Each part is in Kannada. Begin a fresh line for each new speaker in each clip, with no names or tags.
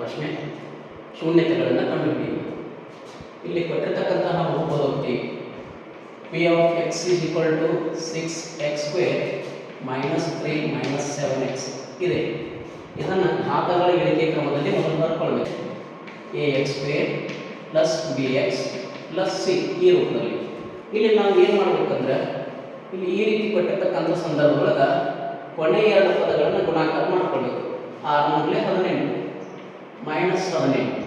ಪ್ರಶ್ನೆ ಶೂನ್ಯತೆಗಳನ್ನು ಕಂಡುಹಿಡಿಯಿರಿ. ಇಲ್ಲಿ ಕೊಟ್ಟಿರ್ತಕ್ಕಂತಹ ಬಹುಪದೋಕ್ತಿ P of X is equal to six X square minus three minus seven X ಇದೆ. ಇದನ್ನು ಘಾತಗಳ ಇಳಿಕೆ ಕ್ರಮದಲ್ಲಿ ಮೊದಲು ಬರ್ಕೊಳ್ಬೇಕು. A X square plus B X plus C ಈ ರೂಪದಲ್ಲಿ. ಇಲ್ಲಿ ನಾವು ಏನು ಮಾಡಬೇಕಂದ್ರೆ, ಇಲ್ಲಿ ಈ ರೀತಿ ಕೊಟ್ಟಿರ್ತಕ್ಕಂಥ ಸಂದರ್ಭದೊಳಗೆ ಕೊನೆಯ ಎರಡು ಪದಗಳನ್ನು ಗುಣಾಕಾರ ಮಾಡ್ಕೊಳ್ಬೇಕು ಆರು ಮೂರಲೆ ಹದಿನೆಂಟು ಮೈನಸ್ ಹದಿನೆಂಟು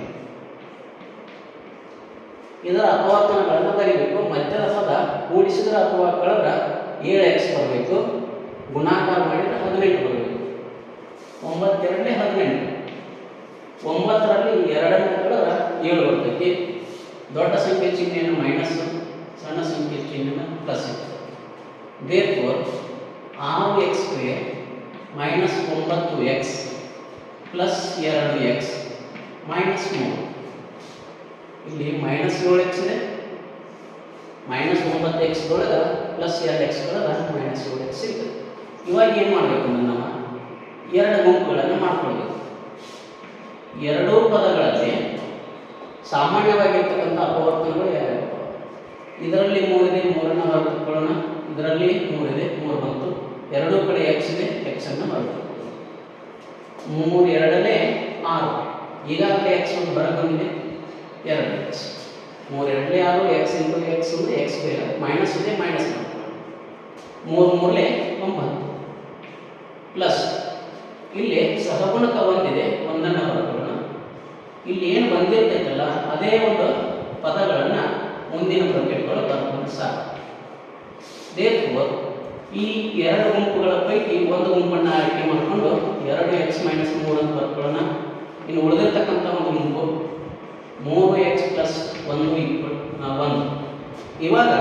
ಇದರ ಅಪವರ್ತನಗಳನ್ನು ಬರೀಬೇಕು. ಮಧ್ಯದ ಪದ ಕೂಡಿಸಿದ್ರೆ ಅಥವಾ ಕಳೆದ್ರೆ ಏಳು ಎಕ್ಸ್ ಬರಬೇಕು. ಗುಣಾಕಾರ ಮಾಡಿದ್ರೆ ಹದಿನೆಂಟು ಬರಬೇಕು. ಒಂಬತ್ತೆರಡನೇ ಹದಿನೆಂಟು. ಒಂಬತ್ತರಲ್ಲಿ ಎರಡನೇ ಕಳೆದ್ರೆ ಏಳು ಬರ್ತೈತಿ. ದೊಡ್ಡ ಸಂಖ್ಯೆ ಚಿಹ್ನೆಯನ್ನು ಮೈನಸ್ ಸಣ್ಣ ಸಂಖ್ಯೆ ಚಿಹ್ನೆಯನ್ನು ಪ್ಲಸ್ ಇರ್ತದೆ. ದೇರ್ಫೋರ್ ಆರು ಎಕ್ಸ್ ಸ್ಕ್ವೇರ್ ಮೈನಸ್ ಒಂಬತ್ತು ಎಕ್ಸ್ ಪ್ಲಸ್ ಎರಡು ಎಕ್ಸ್ ಮೈನಸ್ ಮೂರು. ಇಲ್ಲಿ ಮೈನಸ್ ಏಳು ಎಕ್ಸ್ ಇದೆ. ಮೈನಸ್ ಒಂಬತ್ತು ಎಕ್ಸ್ ಪ್ಲಸ್ ಎರಡು ಎಕ್ಸ್ ಒಳಗೆ ಮೈನಸ್ ಏಳು ಎಕ್ಸ್ ಇತ್ತು ಇವಾಗ ಏನು ಮಾಡಬೇಕು ಅಂದ್ರೆ ನಾವು ಎರಡು ಗುಂಪುಗಳನ್ನು ಮಾಡ್ಕೊಳ್ಬೇಕು. ಎರಡೂ ಪದಗಳಲ್ಲಿ ಸಾಮಾನ್ಯವಾಗಿರ್ತಕ್ಕಂಥ ಅಪವರ್ತನಗಳು ಯಾವ್ಯಾವ ಇದರಲ್ಲಿ ಮೂರಿದೆ ಮೂರನ್ನು ಹೊರತುಕೊಳ್ಳೋಣ. ಇದರಲ್ಲಿ ಮೂರಿದೆ ಮೂರು ಬಂತು. ಎರಡೂ ಕಡೆ ಎಕ್ಸ್ ಇದೆ ಎಕ್ಸ್ ಅನ್ನು ಹೊರತು ಮೂರು ಎರಡನೇ ಆರು. ಈಗಾಗಲೇ ಎಕ್ಸ್ ಒಂದು ಹೊರಗೆ ಬಂದಿದೆ. ಎರಡು ಎಕ್ಸ್ ಮೂರು ಎರಡನೇ ಆರು ಎಕ್ಸ್ ಇಂಟು ಎಕ್ಸ್ ಒಂದು ಎಕ್ಸ್ ಬೇರೆ. ಮೈನಸ್ ಇದೆ, ಮೈನಸ್ ಮೂರು ಮೂರನೇ ಒಂಬತ್ತು. ಪ್ಲಸ್, ಇಲ್ಲಿ ಸಹಗುಣಕ ಒಂದಿದೆ, ಒಂದನ್ನು ಬರ್ಕೊಳ್ಳೋಣ ಇಲ್ಲಿ ಏನು ಬಂದಿರ್ತೈತಲ್ಲ, ಅದೇ ಒಂದು ಪದಗಳನ್ನು ಮುಂದಿನ ಬ್ರಕೆಟ್ಗಳು ಬರ್ಕೊಂಡು ಸಾಕು. ದೇರ್ಫೋರ್ ಈ ಎರಡು ಗುಂಪುಗಳ ಪೈಕಿ ಒಂದು ಗುಂಪನ್ನು ಆಯ್ಕೆ ಮಾಡಿಕೊಂಡು ಎರಡು ಎಕ್ಸ್ ಮೈನಸ್ ಮೂರು ಅಂತ ಬರ್ಕೊಳ್ಳೋಣ. ಇನ್ನು ಉಳಿದಿರ್ತಕ್ಕಂಥ ಒಂದು ಗುಂಪು ಮೂರು ಎಕ್ಸ್ ಪ್ಲಸ್ ಒಂದು ಈಕ್ವಲ್ ಒಂದು. ಇವಾಗ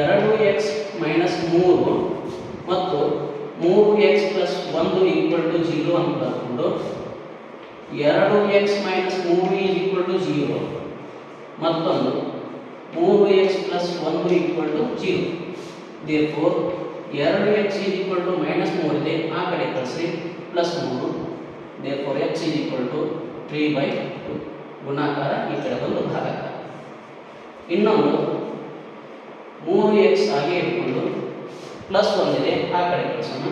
ಎರಡು ಎಕ್ಸ್ ಮೈನಸ್ ಮೂರು ಮತ್ತು ಮೂರು ಎಕ್ಸ್ ಪ್ಲಸ್ ಒಂದು ಈಕ್ವಲ್ ಟು ಜೀರೋ ಅಂತ ಬರ್ಕೊಂಡು ಎರಡು ಎಕ್ಸ್ ಮೈನಸ್ ಮೂರು ಈಸ್ ಈಕ್ವಲ್ ಟು ಜೀರೋ ಮತ್ತೊಂದು ಮೂರು ಎಕ್ಸ್ ಪ್ಲಸ್ ಒಂದು ಈಕ್ವಲ್ ಟು ಜೀರೋ ದೇರ್ಫೋರ್ ಎರಡು X is equal to minus ಮೂರು ಇದೆ. ಆ ಕಡೆ ಕಳಿಸಿ ಪ್ಲಸ್ ಮೂರು. Therefore X is equal to three by two ಗುಣಾಕಾರ ಈ ಕಡೆ ಬಂದು ಭಾಗಾಕಾರ ಇನ್ನೊಂದು, ಮೂರು ಎಕ್ಸ್ ಹಾಗೆ ಇಟ್ಕೊಂಡು ಪ್ಲಸ್ ಒಂದಿದೆ ಆ ಕಡೆ ಕಳಿಸೋಣ.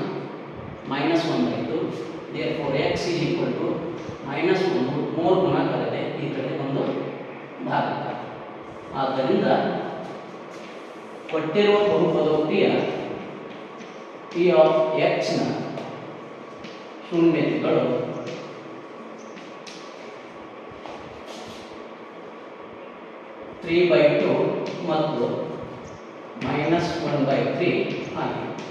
Minus ಒಂದಾಯಿತು therefore X is equal to minus ಒಂದು. ಮೂರು ಗುಣಾಕಾರ ಇದೆ. ಈ ಕಡೆ ಒಂದು ಭಾಗಾಕಾರ ಆದ್ದರಿಂದ ಕೊಟ್ಟಿರುವ ಬಹುಪದೋಕ್ತಿಯ ಪಿ ಆಫ್ ಎಕ್ಸ್ನ ಶೂನ್ಯತೆಗಳು. ತ್ರೀ ಬೈ ಟು ಮತ್ತು ಮೈನಸ್ ಒನ್ ಬೈ ತ್ರೀ ಆಗಿದೆ.